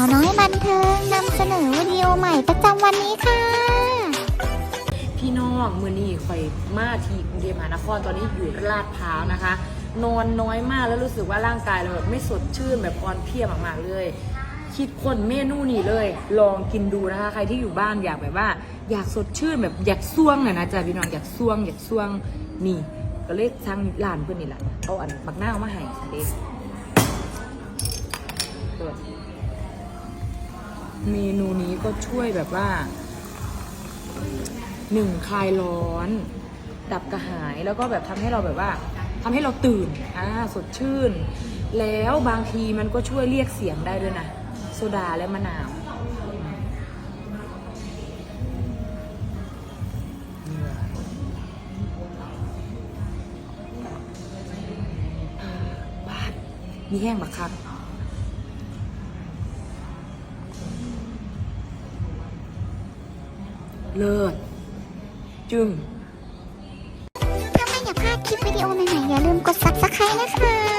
าวน้อยบันเทิงนำเสนอวิดีโอใหม่ประจำวันนี้ค่ะ พี่น้องมือนี่ข่อยมาที่กรุงเทพมหานครตอนนี้อยู่ลาดพร้าวนะคะ นอนน้อยมากแล้วรู้สึกว่าร่างกายเราแบบไม่สดชื่นแบบอ่อนเพลียมากๆเลย คิดคนเมนูนี้เลย ลองกินดูนะคะ ใครที่อยู่บ้านอยากแบบว่า อยากสดชื่นแบบอยากซ่วงน่ะนะจ๊ะพี่น้องอยากซ่วง อยากซ่วงนี่ ก็เลยทางร้านเพื่อนนี่แหละเอาอันบักหน้ามาให้สเดย์ เมนูนี้ก็ช่วยแบบว่าหนึ่งคลายร้อน ดับกระหายแล้วก็แบบทำให้เราแบบว่าทำให้เราตื่นอ่าสดชื่น แล้วบางทีมันก็ช่วยเรียกเสียงได้ด้วยนะ โซดาและมะนาวนี่ว่ะเออบาดมีแห้งบักคัก เลิศจึง ถ้าไม่อยากพลาดคลิปวิดีโอใหม่ๆอย่าลืมกด subscribe นะคะ